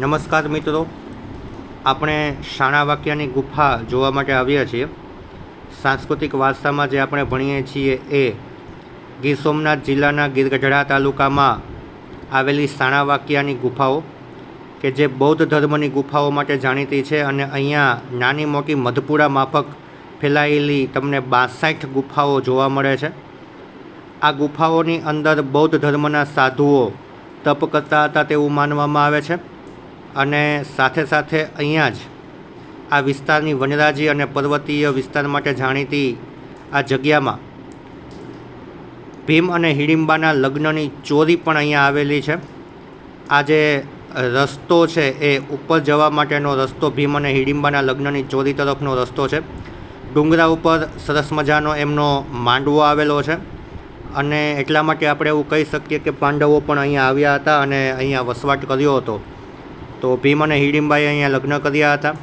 નમસ્કાર મિત્રો. આપણે શાણા વાક્યની ગુફા જોવા માટે આવ્યા છીએ. સાંસ્કૃતિક વારસામાં જે આપણે ભણીએ છીએ એ ગીર સોમનાથ જિલ્લાના ગીરગઢડા તાલુકામાં આવેલી શાણા વાક્યાની ગુફાઓ કે જે બૌદ્ધ ધર્મની ગુફાઓ માટે જાણીતી છે અને અહીંયા નાની મોટી મધપુરા માફક ફેલાયેલી તમને બાસઠ ગુફાઓ જોવા મળે છે. આ ગુફાઓની અંદર બૌદ્ધ ધર્મના સાધુઓ તપ કરતા હતા તેવું માનવામાં આવે છે. અને સાથે સાથે અહીંયા જ આ વિસ્તારની વનરાજી અને પર્વતીય વિસ્તાર માટે જાણીતી આ જગ્યામાં ભીમ અને હિડિંબાના લગ્નની ચોરી પણ અહીંયા આવેલી છે. આ જે રસ્તો છે એ ઉપર જવા માટેનો રસ્તો ભીમ અને હિડિંબાના લગ્નની ચોરી તરફનો રસ્તો છે. ડુંગરા ઉપર સરસ મજાનો એમનો માંડવો આવેલો છે અને એટલા માટે આપણે એવું કહી શકીએ કે પાંડવો પણ અહીંયા આવ્યા હતા અને અહીંયા વસવાટ કર્યો હતો. તો ભીમ અને હિડિંબાએ અહીંયા લગ્ન કર્યા હતા.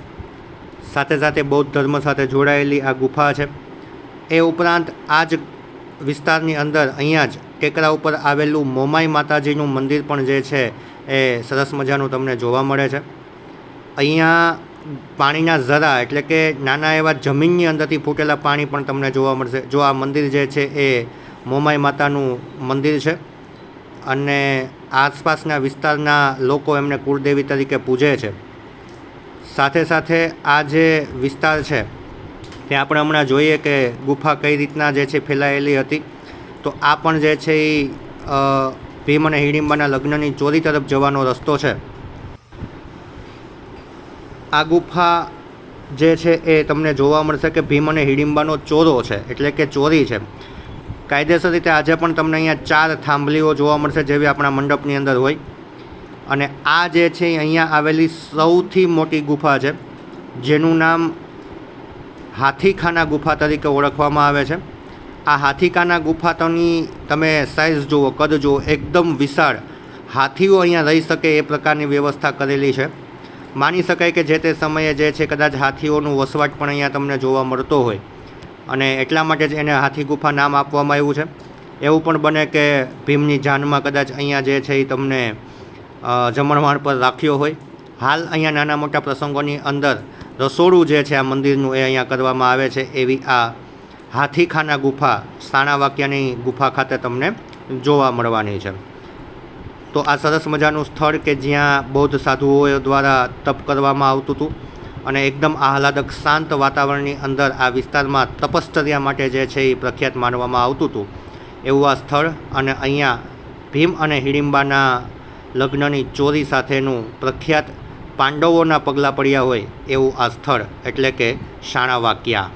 સાથે સાથે બૌદ્ધ ધર્મ સાથે જોડાયેલી આ ગુફા છે. એ ઉપરાંત આ જ વિસ્તારની અંદર અહીંયા જ ટેકરા ઉપર આવેલું મોમાઈ માતાજીનું મંદિર પણ જે છે એ સરસ મજાનું તમને જોવા મળે છે. અહીંયા પાણીના ઝરા એટલે કે નાના એવા જમીનની અંદરથી ફૂટેલા પાણી પણ તમને જોવા મળશે. જો આ મંદિર જે છે એ મોમાઈ માતાનું મંદિર છે. અને આસપાસના વિસ્તારના લોકો એમને કુળદેવી તરીકે પૂજે છે. સાથે સાથે આ જે વિસ્તાર છે તે આપણે હમણાં જોઈએ કે ગુફા કઈ રીતના જે છે ફેલાયેલી હતી. તો આ પણ જે છે એ ભીમ અને હિડિંબાના લગ્નની ચોરી તરફ જવાનો રસ્તો છે. આ ગુફા જે છે એ તમને જોવા મળશે કે ભીમ અને હિડિંબાનો ચોરો છે, એટલે કે ચોરી છે. કાયદેસર રીતે આજે પણ તમને અહીંયા ચાર થાંભલીઓ જોવા મળશે જેવી આપણા મંડપની અંદર હોય. અને આ જે છે અહીંયા આવેલી સૌથી મોટી ગુફા છે, જેનું નામ હાથીખાના ગુફા તરીકે ઓળખવામાં આવે છે. આ હાથીખાના તોની તમે સાઇઝ જુઓ, કદ જુઓ, એકદમ વિશાળ હાથીઓ અહીંયા રહી શકે એ પ્રકારની વ્યવસ્થા કરેલી છે. માની શકાય કે જે તે સમયે જે છે કદાચ હાથીઓનું વસવાટ પણ અહીંયા તમને જોવા મળતો હોય. અને એટલા માટે જ એને હાથી ગુફા નામ આપવામાં આવ્યું છે. એવું પણ બને કે ભીમની જાનમાં કદાચ અહીંયા જે છે એ તમને જમણવાણ પર રાખ્યો હોય. હાલ અહીંયા નાના મોટા પ્રસંગોની અંદર રસોડું જે છે આ મંદિરનું એ અહીંયા કરવામાં આવે છે એવી આ હાથીખાના ગુફા, સાણા વાક્યાની ગુફા ખાતે તમને જોવા મળવાની છે. તો આ સરસ મજાનું સ્થળ કે જ્યાં બૌદ્ધ સાધુઓ દ્વારા તપ કરવામાં આવતું હતું. અને એકદમ આહલાદક, શાંત વાતાવરણની અંદર આ વિસ્તારમાં તપશ્ચર્યા માટે જે છે એ પ્રખ્યાત માનવામાં આવતું હતું. એવું આ સ્થળ અને અહીંયા ભીમ અને હિડિંબાના લગ્નની ચોરી સાથેનું પ્રખ્યાત પાંડવોના પગલાં પડ્યા હોય એવું આ સ્થળ એટલે કે શાણા વાક્યા